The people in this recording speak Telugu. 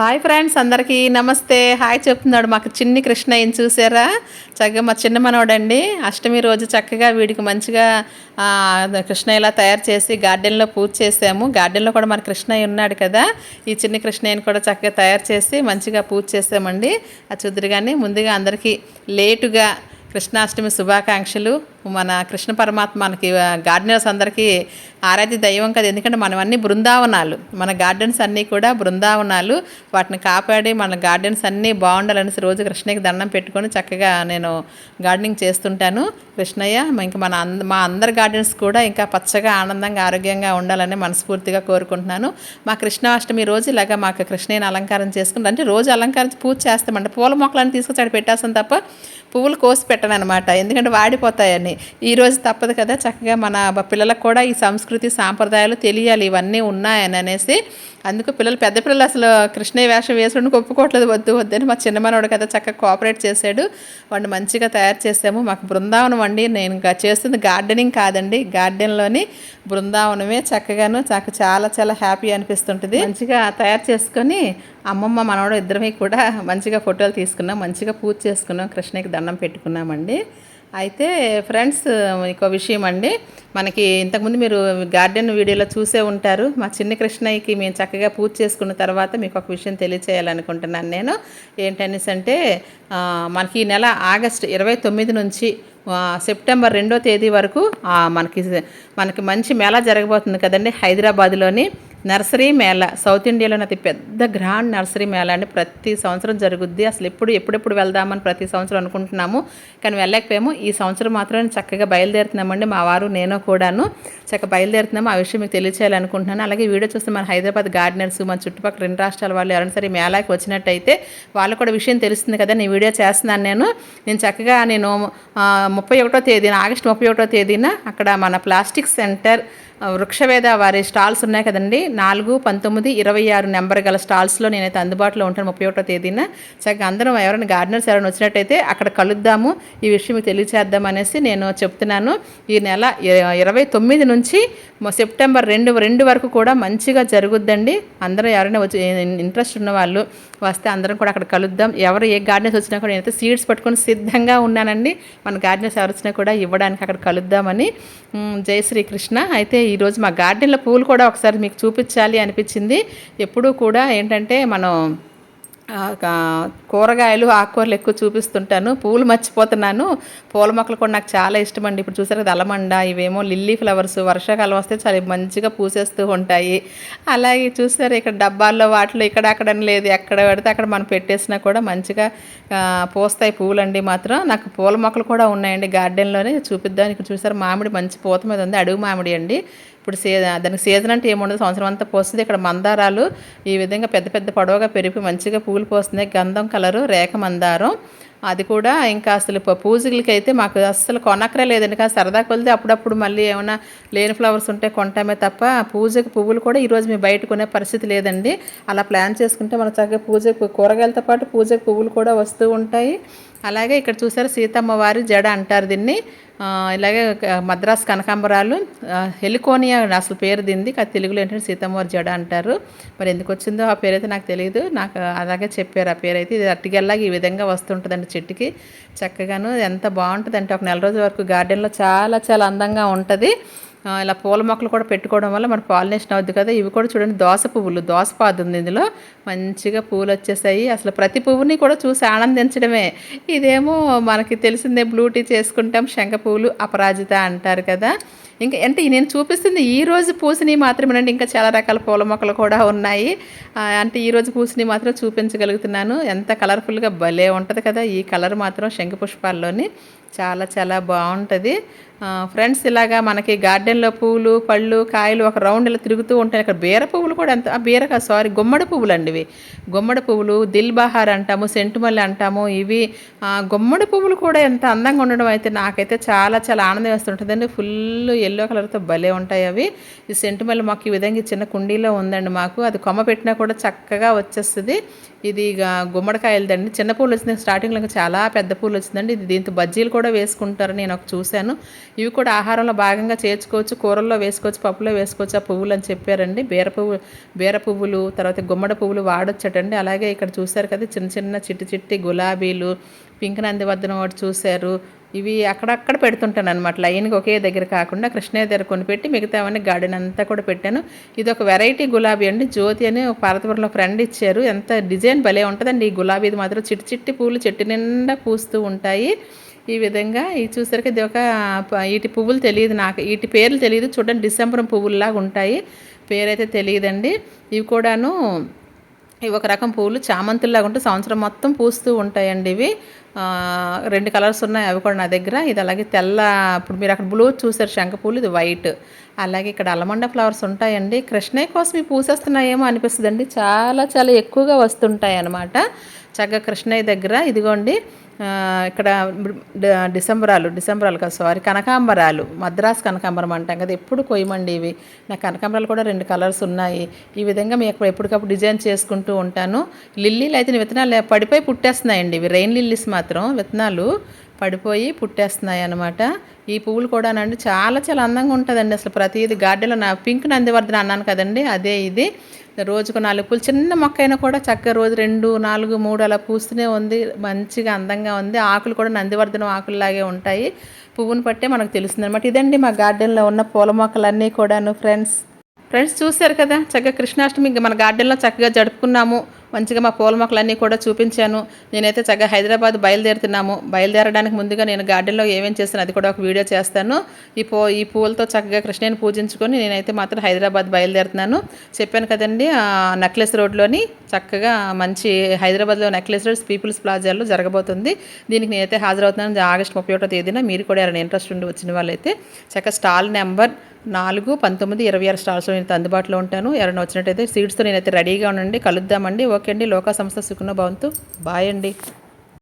హాయ్ ఫ్రెండ్స్ అందరికీ నమస్తే. హాయ్ చెప్తున్నాడు మాకు చిన్ని కృష్ణ ఏం చూసారా? చక్కగా మా చిన్న మనవడండి. అష్టమి రోజు చక్కగా వీడికి మంచిగా కృష్ణ ఇలా తయారు చేసి గార్డెన్లో పూజ చేసాము. గార్డెన్లో కూడా మన కృష్ణయ్య ఉన్నాడు కదా. ఈ చిన్ని కృష్ణయ్యని కూడా చక్కగా తయారు చేసి మంచిగా పూజ చేసామండి. ఆ చూద్దరు కానీ ముందుగా అందరికీ లేటుగా కృష్ణాష్టమి శుభాకాంక్షలు. మన కృష్ణ పరమాత్మ మనకి గార్డెనర్స్ అందరికీ ఆరాధ్య దైవం కదా. ఎందుకంటే మనమన్నీ బృందావనాలు. మన గార్డెన్స్ అన్నీ కూడా బృందావనాలు. వాటిని కాపాడి మన గార్డెన్స్ అన్నీ బాగుండాలనేసి రోజు కృష్ణయ్యకి దండం పెట్టుకొని చక్కగా నేను గార్డెనింగ్ చేస్తుంటాను. కృష్ణయ్య ఇంకా మన అంద మా అందరి గార్డెన్స్ కూడా ఇంకా పచ్చగా ఆనందంగా ఆరోగ్యంగా ఉండాలని మనస్ఫూర్తిగా కోరుకుంటున్నాను. మా కృష్ణాష్టమి రోజు ఇలాగా మాకు కృష్ణయ్యని అలంకారం చేసుకుంటాం అంటే రోజు అలంకరించి పూజ చేస్తామంటే పూల మొక్కలను తీసుకొచ్చి అక్కడ పెట్టేస్తాం తప్ప పువ్వులు కోసి పెట్టను అనమాట ఎందుకంటే వాడిపోతాయని అని ఈరోజు తప్పదు కదా చక్కగా మన పిల్లలకు కూడా ఈ సంస్కృతి సాంప్రదాయాలు తెలియాలి. ఇవన్నీ ఉన్నాయని అనేసి అందుకు పిల్లలు పెద్ద పిల్లలు అసలు కృష్ణయ్య వేషం వేసుకుని ఒప్పుకోవట్లేదు వద్దు వద్దని మా చిన్నమనోడు కదా చక్కగా కోఆపరేట్ చేశాడు. వాడిని మంచిగా తయారు చేసాము మాకు బృందావనం అండి. నేను ఇంకా చేస్తుంది గార్డెనింగ్ కాదండి. గార్డెన్లోని బృందావనమే చక్కగాను నాకు చాలా చాలా హ్యాపీ అనిపిస్తుంటుంది. మంచిగా తయారు చేసుకొని అమ్మమ్మ మనవడు ఇద్దరమే కూడా మంచిగా ఫోటోలు తీసుకున్నాం. మంచిగా పూజ చేసుకున్నాం. కృష్ణయ్యకి దండం పెట్టుకున్నామండి. అయితే ఫ్రెండ్స్ ఇంకో విషయం అండి. మనకి ఇంతకుముందు మీరు గార్డెన్ వీడియోలో చూసే ఉంటారు. మా చిన్న కృష్ణయ్యకి మేము చక్కగా పూజ చేసుకున్న తర్వాత మీకు ఒక విషయం తెలియచేయాలనుకుంటున్నాను నేను. ఏంటనేసి అంటే మనకి ఈ నెల ఆగస్ట్ ఇరవై తొమ్మిది నుంచి సెప్టెంబర్ రెండో తేదీ వరకు మనకి మనకి మంచి మేళ జరగబోతుంది కదండి హైదరాబాద్లోని. నర్సరీ మేళ సౌత్ ఇండియాలోని అతి పెద్ద గ్రాండ్ నర్సరీ మేళ అండి. ప్రతి సంవత్సరం జరుగుద్ది. అసలు ఎప్పుడు ఎప్పుడెప్పుడు వెళ్దామని ప్రతి సంవత్సరం అనుకుంటున్నాము. కానీ వెళ్ళకపోయాము ఈ సంవత్సరం మాత్రం చక్కగా బయలుదేరుతున్నామండి. మా వారు నేను కూడాను చక్కగా బయలుదేరుతున్నాము. ఆ విషయం మీకు తెలియచేయాలనుకుంటున్నాను. అలాగే వీడియో చూస్తే మన హైదరాబాద్ గార్డెనర్స్ మన చుట్టుపక్కల రెండు రాష్ట్రాల వాళ్ళు ఎవరైనా సరే మేళాకి వచ్చినట్టయితే వాళ్ళకు కూడా విషయం తెలుస్తుంది కదా. నేను వీడియో చేస్తున్నాను నేను. నేను చక్కగా నేను ముప్పై ఒకటో తేదీన ఆగస్టు ముప్పై ఒకటో తేదీన అక్కడ మన ప్లాస్టిక్ సెంటర్ వృక్షవేద వారి స్టాల్స్ ఉన్నాయి కదండి. నాలుగు పంతొమ్మిది ఇరవై ఆరు నెంబర్ గల స్టాల్స్లో నేనైతే అందుబాటులో ఉంటాను ముప్పై ఒకటో తేదీన. చక్కగా అందరం ఎవరైనా గార్డెనర్స్ ఎవరైనా వచ్చినట్టయితే అక్కడ కలుద్దాము. ఈ విషయం మీకు తెలియచేద్దాం అనేసి నేను చెప్తున్నాను. ఈ నెల ఇరవై తొమ్మిది నుంచి సెప్టెంబర్ రెండు రెండు వరకు కూడా మంచిగా జరుగుద్దండి. అందరూ ఎవరైనా వచ్చి ఇంట్రెస్ట్ ఉన్న వాళ్ళు వస్తే అందరం కూడా అక్కడ కలుద్దాం. ఎవరు ఏ గార్డెన్స్ వచ్చినా కూడా నేనైతే సీడ్స్ పట్టుకొని సిద్ధంగా ఉన్నానండి. మన గార్డెన్స్ ఎవరు వచ్చినా కూడా ఇవ్వడానికి అక్కడ కలుద్దామని. జై శ్రీకృష్ణ. అయితే ఈరోజు మా గార్డెన్లో పూలు కూడా ఒకసారి మీకు చూపించాలి అనిపించింది. ఎప్పుడూ కూడా ఏంటంటే మనం కూరగాయలు ఆకుకూరలు ఎక్కువ చూపిస్తుంటాను. పూలు మర్చిపోతున్నాను. పూల మొక్కలు కూడా నాకు చాలా ఇష్టం అండి ఇప్పుడు చూసారు కదా అలమండ ఇవేమో లిల్లీ ఫ్లవర్స్ వర్షాకాలం వస్తే చాలా మంచిగా పూసేస్తూ ఉంటాయి. అలాగే చూసారు ఇక్కడ డబ్బాల్లో వాటిలో ఇక్కడ అక్కడ అని లేదు. ఎక్కడ పెడితే అక్కడ మనం పెట్టేసినా కూడా మంచిగా పూస్తాయి పూలండి మాత్రం. నాకు పూల మొక్కలు కూడా ఉన్నాయండి గార్డెన్లోనే చూపిద్దాం. ఇక్కడ చూసారు మామిడి మంచి పూత మీద ఉంది. అడుగు మామిడి అండి. ఇప్పుడు సీ దానికి సీజన్ అంటే ఏముండదు సంవత్సరం అంతా పోస్తుంది. ఇక్కడ మందారాలు ఈ విధంగా పెద్ద పెద్ద పొడవుగా పెరిగి మంచిగా పూలు పోస్తున్నాయి. గంధం కలరు రేఖ మందారం. అది కూడా ఇంకా అసలు పూజలకి అయితే మాకు అస్సలు కొనక్కరే లేదండి. కానీ సరదా వెళ్తే అప్పుడప్పుడు మళ్ళీ ఏమైనా లేని ఫ్లవర్స్ ఉంటే కొంటామే తప్ప పూజకి పువ్వులు కూడా ఈరోజు మేము బయట కొనే పరిస్థితి లేదండి. అలా ప్లాన్ చేసుకుంటే మన చక్కగా పూజకు కూరగాయలతో పాటు పూజకు పువ్వులు కూడా వస్తూ ఉంటాయి. అలాగే ఇక్కడ చూసారు సీతమ్మ వారి జడ అంటారు దీన్ని. ఇలాగే మద్రాసు మద్రాస్ కనకాంబరాలు హెలికోనియా అసలు పేరు దింది కానీ తెలుగులో ఏంటంటే సీతమ్మవారి జడ అంటారు. మరి ఎందుకు వచ్చిందో ఆ పేరు అయితే నాకు తెలియదు. నాకు అలాగే చెప్పారు ఆ పేరు అయితే ఇది అట్టిగల్లాగా ఈ విధంగా వస్తుంటుందండి చెట్టుకి. చక్కగాను ఎంత బాగుంటుందంటే ఒక నెల రోజుల వరకు గార్డెన్లో చాలా చాలా అందంగా ఉంటుంది. ఇలా పూల మొక్కలు కూడా పెట్టుకోవడం వల్ల మన పాలినేషన్ అవుద్ది కదా. ఇవి కూడా చూడండి దోస పువ్వులు దోస పాదు ఉంది ఇందులో. మంచిగా పూలు వచ్చేసాయి. అసలు ప్రతి పువ్వుని కూడా చూసి ఆనందించడమే. ఇదేమో మనకి తెలిసిందే బ్లూ టీ చేసుకుంటాం శంఖ పువ్వులు అపరాజిత అంటారు కదా. ఇంకా అంటే నేను చూపిస్తుంది ఈ రోజు పూసినవి మాత్రమేనండి. ఇంకా చాలా రకాల పూల మొక్కలు కూడా ఉన్నాయి. అంటే ఈ రోజు పూసినవి మాత్రం చూపించగలుగుతున్నాను. ఎంత కలర్ఫుల్గా భలే ఉంటుంది కదా. ఈ కలర్ మాత్రం శంఖ పుష్పాల్లోని చాలా చాలా బాగుంటుంది. ఫ్రెండ్స్ ఇలాగా మనకి గార్డెన్లో పువ్వులు పళ్ళు కాయలు ఒక రౌండ్ ఇలా తిరుగుతూ ఉంటాయి. ఇక్కడ బీర పువ్వులు కూడా ఎంత బీరక బీర సారీ గుమ్మడి పువ్వులు అండి ఇవి. గుమ్మడి పువ్వులు దిల్ బహార్ అంటాము సెంటుమల్లి అంటాము ఇవి గుమ్మడి పువ్వులు కూడా ఎంత అందంగా ఉండడం అయితే నాకైతే చాలా చాలా ఆనందం వేస్తుంటుందండి ఫుల్ ఎల్లో కలర్తో భలే ఉంటాయి అవి. ఈ సెంటుమల్లి మాకు ఈ విధంగా ఈ చిన్న కుండీలో ఉందండి మాకు. అది కొమ్మ పెట్టినా కూడా చక్కగా వచ్చేస్తుంది. ఇది ఇక గుమ్మడికాయలదండి చిన్న పూలు వచ్చింది స్టార్టింగ్లో ఇంకా చాలా పెద్ద పూలు వచ్చిందండి. ఇది దీంతో బజ్జీలు కూడా కూడా వేసుకుంటారు నేను ఒక చూశాను. ఇవి కూడా ఆహారంలో భాగంగా చేర్చుకోవచ్చు కూరల్లో వేసుకోవచ్చు పప్పులో వేసుకోవచ్చు ఆ పువ్వులు అని చెప్పారండి. బీర పువ్వు బీర పువ్వులు తర్వాత గుమ్మడి పువ్వులు వాడొచ్చటండి. అలాగే ఇక్కడ చూశారు కదా చిన్న చిన్న చిట్టి చిట్టి గులాబీలు పింక్ నందివర్ధనం ఒకటి చూశారు. ఇవి అక్కడక్కడ పెడుతుంటాను అనమాట లైన్కి ఒకే దగ్గర కాకుండా కృష్ణయ్య దగ్గర కొని పెట్టి మిగతావన్నీ గార్డెన్ అంతా కూడా పెట్టాను. ఇది ఒక వెరైటీ గులాబీ అండి. జ్యోతి అని ఒక పార్వతపురంలో ఫ్రెండ్ ఇచ్చారు. ఎంత డిజైన్ భలే ఉంటుందండి. ఈ గులాబీది మాత్రం చిట్టి చిట్టి పూలు చెట్టు నిండా పూస్తూ ఉంటాయి. ఈ విధంగా ఇది చూసరికి ఇది ఒక ప- వీటి పువ్వులు తెలియదు నాకు. వీటి పేర్లు తెలియదు. చూడండి డిసెంబర్ పువ్వుల్లాగా ఉంటాయి. పేరైతే తెలియదండి. ఇవి కూడాను ఇవి ఒక రకం పువ్వులు చామంతుల్లాగా ఉంటే సంవత్సరం మొత్తం పూస్తూ ఉంటాయండి ఇవి. రెండు కలర్స్ ఉన్నాయి అవి కూడా నా దగ్గర. ఇది అలాగే తెల్ల ఇప్పుడు మీరు అక్కడ బ్లూ చూసారు శంఖపూలు ఇది వైట్ అలాగే ఇక్కడ అలమండ ఫ్లవర్స్ ఉంటాయండి. కృష్ణయ్య కోసం ఇవి పూసేస్తున్నాయేమో అనిపిస్తుందండి. చాలా చాలా ఎక్కువగా వస్తుంటాయి అన్నమాట చక్కగా కృష్ణయ్య దగ్గర ఇదిగోండి ఇక్కడ డిసెంబరాలు డిసెంబరాలు కాదు సారీ కనకాంబరాలు మద్రాస్ కనకాంబరం అంటాం కదా ఎప్పుడు కొయ్యమండి ఇవి? నా కనకాంబరాలు కూడా రెండు కలర్స్ ఉన్నాయి. ఈ విధంగా మీకు ఎప్పటికప్పుడు డిజైన్ చేసుకుంటూ ఉంటాను. లిల్లీలు అయితే విత్తనాలు పడిపోయి పుట్టేస్తున్నాయండి ఇవి. రెయిన్ లిల్లీస్ మాత్రం విత్తనాలు పడిపోయి పుట్టేస్తున్నాయి అనమాట ఈ పువ్వులు కూడానండి చాలా చాలా అందంగా ఉంటుందండి. అసలు ప్రతిది గార్డెన్లో నా పింక్ నందివర్ధన అన్నాను కదండి అదే ఇది. రోజుకు నాలుగు పూలు చిన్న మొక్క అయినా కూడా చక్కగా రోజు రెండు నాలుగు మూడు అలా పూస్తూనే ఉంది. మంచిగా అందంగా ఉంది. ఆకులు కూడా నందివర్ధనం ఆకుల్లాగే ఉంటాయి. పువ్వును పట్టే మనకు తెలుస్తుంది అనమాట ఇదండి మా గార్డెన్లో ఉన్న పూల మొక్కలన్నీ కూడాను ఫ్రెండ్స్. ఫ్రెండ్స్ చూశారు కదా? చక్కగా కృష్ణాష్టమి ఇంకా మన గార్డెన్లో చక్కగా జరుపుకున్నాము. మంచిగా మా పూల మొక్కలన్నీ కూడా చూపించాను. నేనైతే చక్కగా హైదరాబాద్ బయలుదేరుతున్నాము. బయలుదేరడానికి ముందుగా నేను గార్డెన్లో ఏమేం చేస్తాను అది కూడా ఒక వీడియో చేస్తాను. ఈ పూ ఈ పూలతో చక్కగా కృష్ణని పూజించుకొని నేనైతే మాత్రం హైదరాబాద్ బయలుదేరుతున్నాను. చెప్పాను కదండి నెక్లెస్ రోడ్లోని చక్కగా మంచి హైదరాబాద్లో నెక్లెస్ రోడ్ పీపుల్స్ ప్లాజాలో జరగబోతుంది. దీనికి నేనైతే హాజరవుతున్నాను. ఆగస్ట్ ముప్పై ఒకటో తేదీన మీరు కూడా ఎవరైనా ఇంట్రెస్ట్ ఉండి వచ్చిన వాళ్ళైతే చక్కగా స్టాల్ నెంబర్ నాలుగు పంతొమ్మిది ఇరవై ఆరు స్టాల్స్లో నేను అందుబాటులో ఉంటాను. ఎవరైనా వచ్చినట్టయితే సీట్స్తో నేనైతే రెడీగా ఉండండి. కలుద్దామండి. ఓకే. అండి. లోకా సంస్థ సుఖన భవంతు. బాయ్ అండి.